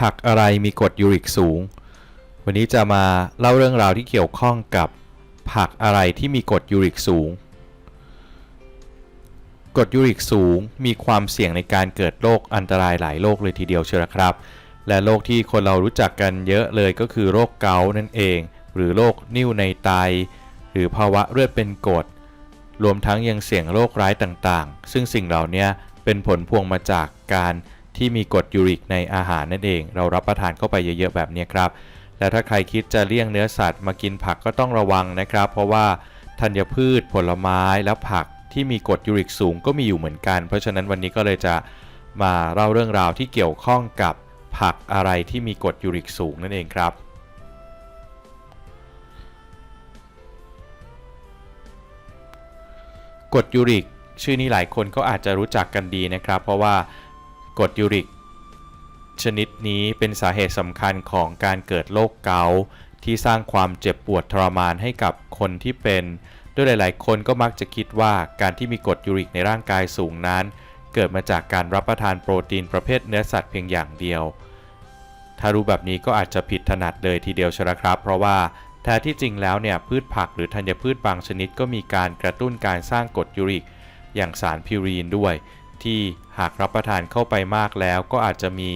ผักอะไรมีกรดยูริกสูง วันนี้จะมาเล่าเรื่องราวที่เกี่ยวข้องกับผักอะไรที่มีกรดยูริกสูง กรดยูริกสูงมีความเสี่ยงในการเกิดโรคอันตรายหลายโรคเลยทีเดียวเชียวครับ และโรคที่คนเรารู้จักกันเยอะเลยก็คือโรคเกาต์นั่นเอง หรือโรคนิ่วในไต หรือภาวะเลือดเป็นกรด รวมทั้งยังเสี่ยงโรคร้ายต่างๆ ซึ่งสิ่งเหล่านี้เป็นผลพวงมาจากการ ที่มีกรดยูริกในอาหารนั่นเอง เรารับประทานเข้าไปเยอะๆแบบนี้ครับและถ้าใครคิดจะเลี่ยงเนื้อสัตว์มากินผักก็ต้องระวังนะครับ เพราะว่าธัญพืช ผลไม้และผักที่มีกรดยูริกสูงก็มีอยู่เหมือนกัน เพราะฉะนั้นวันนี้ก็เลยจะมาเล่าเรื่องราวที่เกี่ยวข้องกับผักอะไรที่มีกรดยูริกสูงนั่นเองครับ กรดยูริก ชื่อนี้หลายคนก็อาจจะรู้จักกันดีนะครับ เพราะว่า กรดยูริก ชนิดนี้เป็นสาเหตุสำคัญของการเกิดโรคเกาต์ที่สร้างความเจ็บปวดทรมานให้กับคนที่เป็นด้วยหลาย ๆ คนก็มักจะคิดว่าการที่มีกรดยูริกในร่างกายสูงนั้น เกิดมาจากการรับประทานโปรตีนประเภทเนื้อสัตว์เพียงอย่างเดียว ถ้ารู้แบบนี้ก็อาจจะผิดถนัดเลยทีเดียวชนะครับ เพราะว่าแท้ที่จริงแล้วเนี่ยพืชผักหรือธัญพืชบางชนิดก็มีการกระตุ้นการสร้างกรดยูริก อย่างสารพิวรีนด้วย ที่หากรับประทานเข้าไปมากแล้ว ก็อาจจะมี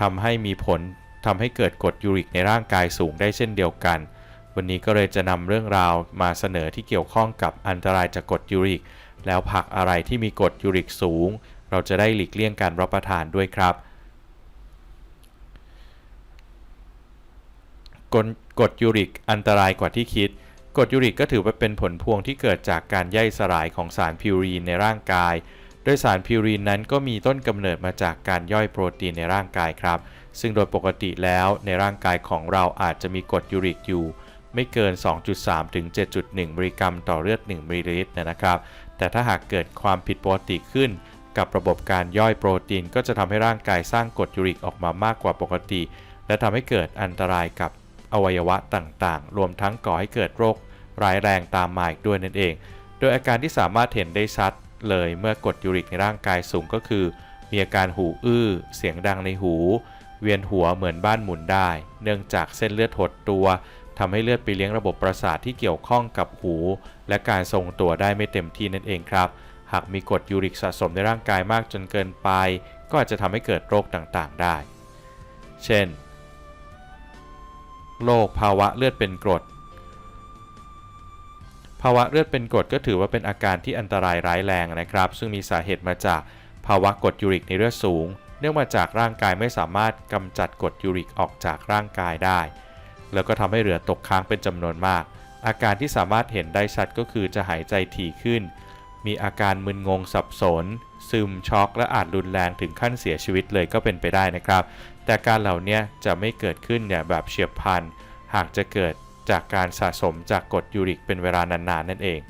ทำให้มีผลทำให้เกิดกรดยูริกในร่างกายสูงได้เช่นเดียวกัน วันนี้ก็เลยจะนำเรื่องราวมาเสนอที่เกี่ยวข้องกับอันตรายจากกรดยูริก แล้วผักอะไรที่มีกรดยูริกสูง เราจะได้หลีกเลี่ยงการรับประทานด้วยครับกรดกรดยูริกอันตรายกว่าที่คิดกรดยูริกก็ถือว่าเป็นผลพวงที่เกิดจากการย่อยสลายของสารพิวรีนในร่างกาย โดยสารพิวรีนนั้นก็มีต้นกำเนิดมาจากการย่อยโปรตีนในร่างกายครับ ซึ่งโดยปกติแล้วในร่างกายของเราอาจจะมีกรดยูริกอยู่ ไม่เกิน 2.3 ถึง 7.1 มิลลิกรัมต่อเลือด 1 มิลลิลิตรนะครับ แต่ถ้าหากเกิดความผิดปกติขึ้น กับระบบการย่อยโปรตีน ก็จะทำให้ร่างกายสร้างกรดยูริกออกมามากกว่าปกติ และทำให้เกิดอันตรายกับอวัยวะต่างๆ รวมทั้งก่อให้เกิดโรคร้ายแรงตามมาอีกด้วยนั่นเอง โดยอาการที่สามารถเห็นได้ชัด เลยเมื่อกรดยูริกในร่างกายสูงก็คือ มีอาการหูอื้อ เสียงดังในหู เวียนหัวเหมือนบ้านหมุนได้ เนื่องจากเส้นเลือดหดตัวทำให้เลือดไปเลี้ยงระบบประสาทที่เกี่ยวข้องกับหู และการทรงตัวได้ไม่เต็มที่นั่นเองครับ หากมีกรดยูริกสะสมในร่างกายมากจนเกินไป ก็อาจจะทำให้เกิดโรคต่างๆได้ เช่น โรคภาวะเลือดเป็นกรด ภาวะเลือดเป็นกรดก็ถือว่าเป็นอาการที่อันตรายร้ายแรงนะครับ ซึ่งมีสาเหตุมาจากภาวะกรดยูริกในเลือดสูง เนื่องมาจากร่างกายไม่สามารถกำจัดกรดยูริกออกจากร่างกายได้ แล้วก็ทำให้เหลือตกค้างเป็นจำนวนมาก อาการที่สามารถเห็นได้ชัดก็คือจะหายใจถี่ขึ้น มีอาการมึนงงสับสน ซึมช็อกและอาจรุนแรงถึงขั้นเสียชีวิตเลยก็เป็นไปได้นะครับ แต่การเหล่านี้จะไม่เกิดขึ้นเนี่ยแบบเฉียบพลันหากจะเกิด จากการสะสมจากกรดยูริกเป็นเวลานานๆนั่นเอง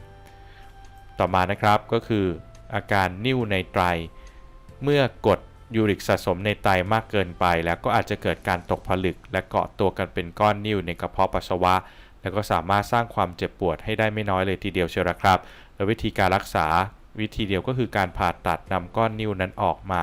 ต่อมานะครับก็คืออาการนิ่วในไต เมื่อกรดยูริกสะสมในไตมากเกินไป แล้วก็อาจจะเกิดการตกผลึก และเกาะตัวกันเป็นก้อนนิ่วในกระเพาะปัสสาวะ แล้วก็สามารถสร้างความเจ็บปวดให้ได้ไม่น้อยเลยทีเดียวเชียวละครับ และวิธีการรักษาวิธีเดียวก็คือการผ่าตัดนำก้อนนิ่วนั้นออกมา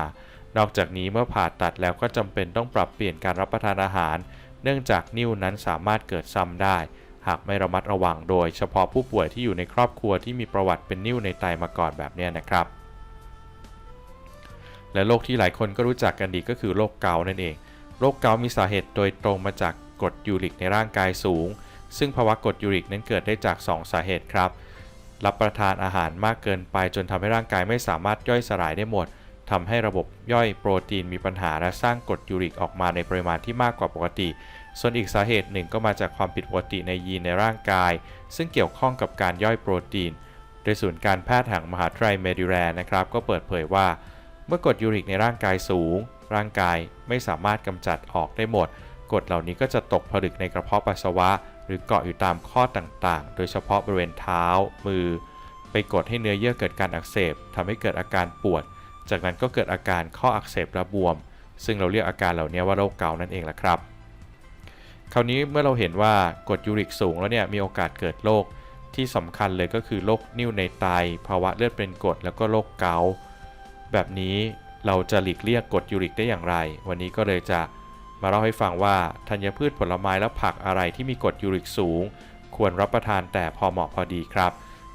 นอกจากนี้เมื่อผ่าตัดแล้วก็จำเป็นต้องปรับเปลี่ยนการรับประทานอาหาร เนื่องจากนิ่วนั้นสามารถเกิดซ้ำได้ หากไม่ระมัดระวังโดยเฉพาะผู้ป่วยที่อยู่ในครอบครัวที่มีประวัติเป็นนิ่วในไตมาก่อนแบบนี้นะครับ และโรคที่หลายคนก็รู้จักกันดีก็คือโรคเกาต์นั่นเอง โรคเกาต์มีสาเหตุโดยตรงมาจากกรดยูริกในร่างกายสูง ซึ่งภาวะกรดยูริกนั้นเกิดได้จาก 2 สาเหตุครับ รับประทานอาหารมากเกินไปจนทำให้ร่างกายไม่สามารถย่อยสลายได้หมด ทำให้ระบบย่อยโปรตีนมีปัญหาและสร้างกรดยูริกออกมาในปริมาณที่มากกว่าปกติ ส่วนอีกสาเหตุหนึ่งก็มาจากความผิดปกติในยีนในร่างกาย ซึ่งเกี่ยวข้องกับการย่อยโปรตีน โดยศูนย์การแพทย์แห่งมหาวิทยาลัยเมดิแรนะครับ ก็เปิดเผยว่า เมื่อกรดยูริกในร่างกายสูง ร่างกายไม่สามารถกำจัดออกได้หมดกรดเหล่านี้ก็จะตกผลึกในกระเพาะปัสสาวะ หรือเกาะอยู่ตามข้อต่างๆ โดยเฉพาะบริเวณเท้า มือ ไปกดให้เนื้อเยื่อเกิดการอักเสบทำให้เกิดอาการปวด จากนั้นก็เกิดอาการข้ออักเสบและบวม ซึ่งเราเรียกอาการเหล่านี้ว่าโรคเกาต์นั่นเองแหละครับ คราวนี้เมื่อเราเห็นว่ากรดยูริกสูงแล้วเนี่ยมีโอกาสเกิดโรคที่สำคัญเลยก็คือโรคนิ่วในไตภาวะเลือดเป็นกรดแล้วก็โรคเกาต์แบบนี้เราจะหลีกเลี่ยงกรดยูริกได้อย่างไร วันนี้ก็เลยจะมาเล่าให้ฟังว่าธัญพืชผลไม้และผักอะไรที่มีกรดยูริกสูง ควรรับประทานแต่พอเหมาะพอดีครับ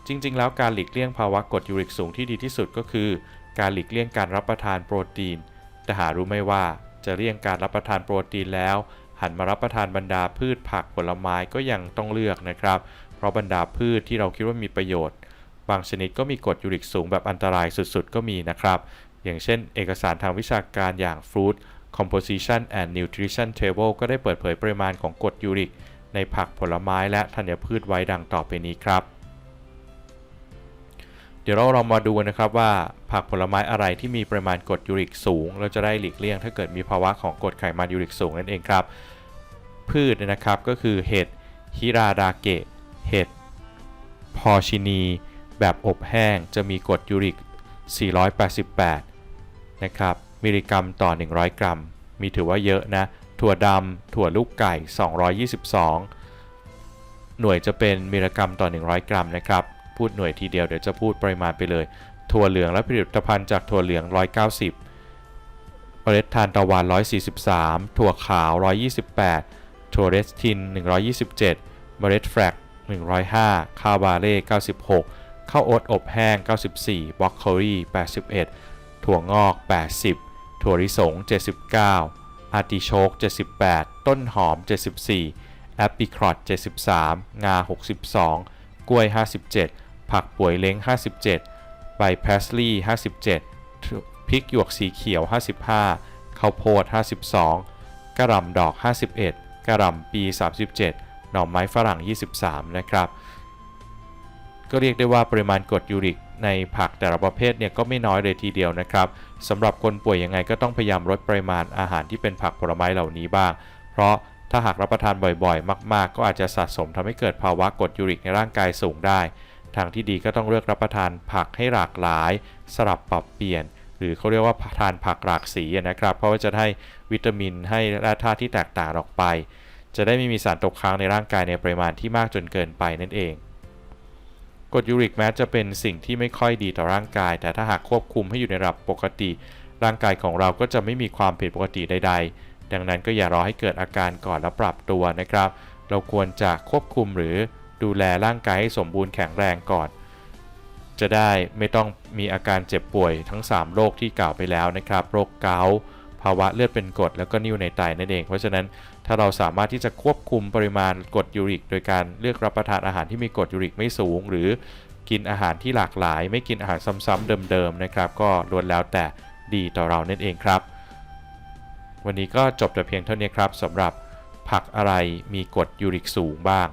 จริง ๆ แล้วการหลีกเลี่ยงภาวะกรดยูริกสูงที่ดีที่สุดก็คือ การหลีกเลี่ยงการรับประทานโปรตีน แต่หารู้ไม่ว่าจะเลี่ยงการรับประทานโปรตีนแล้ว หันมารับประทานบรรดาพืชผักผลไม้ก็ยังต้องเลือกนะครับ เพราะบรรดาพืชที่เราคิดว่ามีประโยชน์ บางชนิดก็มีกรดยูริกสูงแบบอันตรายสุดๆ ก็มีนะครับ อย่างเช่น เอกสารทางวิชาการอย่าง Food Composition and Nutrition Table ก็ได้เปิดเผยปริมาณของกรดยูริก ในผักผลไม้และธัญพืชไว้ดังต่อไปนี้ครับ เดี๋ยวเราลองมาดูนะครับว่า ผักผลไม้อะไรที่มีปริมาณกรดยูริกสูง เราจะได้หลีกเลี่ยง ถ้าเกิดมีภาวะของกรดไขมันยูริกสูงนั่นเองครับ พืชเนี่ยนะครับก็คือเห็ดฮิราดาเกะ เห็ดพอชินี แบบอบแห้งจะมีกรดยูริก 488 นะครับ มิลลิกรัมต่อ 100 กรัม มีถือว่าเยอะนะ ถั่วดำถั่วลูกไก่ 222 หน่วยจะเป็นมิลลิกรัมต่อ 100 กรัมนะครับ พูดหน่วยทีเดียวเดี๋ยวจะพูดปริมาณไปเลย ถั่วเหลืองและผลิตภัณฑ์จากถั่วเหลือง 190เมล็ดทานตะวัน 143 ถั่วขาว 128 ถั่วเรสทิน 127 เมล็ดแฟลก105 ข้าวบาเล่96 ข้าวโอ๊ตอบแห้ง 94บรอกโคลี81 ถั่วงอก 80 ถั่วลิสง 79 อาร์ติโชก 78 ต้นหอม 74 แอปปิครอต73 งา 62 กล้วย 57 ผักป่วยเล้ง 57 ใบแพสลีย์57 พริกหยวกสีเขียว 55ข้าวโพด 52 กระหล่ำดอก 51 กระหล่ำปี 37 หน่อไม้ฝรั่ง 23 นะครับ ก็เรียกได้ว่าปริมาณกรดยูริกในผักแต่ละประเภทเนี่ยก็ไม่น้อยเลยทีเดียวนะครับสำหรับคนป่วยยังไงก็ต้องพยายามลดปริมาณอาหารที่เป็นผักผลไม้เหล่านี้บ้าง เพราะถ้าหากรับประทานบ่อยๆ มาก ๆ ก็อาจจะสะสมทำให้เกิดภาวะกรดยูริกในร่างกายสูงได้ ทางที่ดีก็ต้องเลือกรับประทานผักให้หลากหลาย สลับปรับเปลี่ยน หรือเขาเรียกว่าทานผักหลากสีนะครับ เพราะว่าจะให้วิตามินให้แร่ธาตุที่แตกต่างออกไป จะได้ไม่มีสารตกค้างในร่างกายในปริมาณที่มากจนเกินไปนั่นเองกรดยูริกแม้จะเป็นสิ่งที่ไม่ค่อยดีต่อร่างกาย แต่ถ้าหากควบคุมให้อยู่ในระดับปกติ ร่างกายของเราก็จะไม่มีความผิดปกติใด ๆ ดังนั้นก็อย่ารอให้เกิดอาการก่อนแล้วปรับตัวนะครับ เราควรจะควบคุมหรือ ดูแลร่างกายให้สมบูรณ์แข็งแรงก่อน จะได้ไม่ต้องมีอาการเจ็บป่วยทั้ง 3 โรคที่กล่าวไปแล้วนะครับ โรคเกาต์ภาวะเลือดเป็นกรดแล้วก็นิ่วในไตนั่นเอง เพราะฉะนั้นถ้าเราสามารถที่จะควบคุมปริมาณกรดยูริก โดยการเลือกรับประทานอาหารที่มีกรดยูริกไม่สูง หรือกินอาหารที่หลากหลาย ไม่กินอาหารซ้ำๆเดิมๆนะครับ ก็ล้วนแล้วแต่ดีต่อเรานั่นเองครับ วันนี้ก็จบแต่เพียงเท่านี้ครับสำหรับผักอะไรมีกรดยูริกสูงบ้าง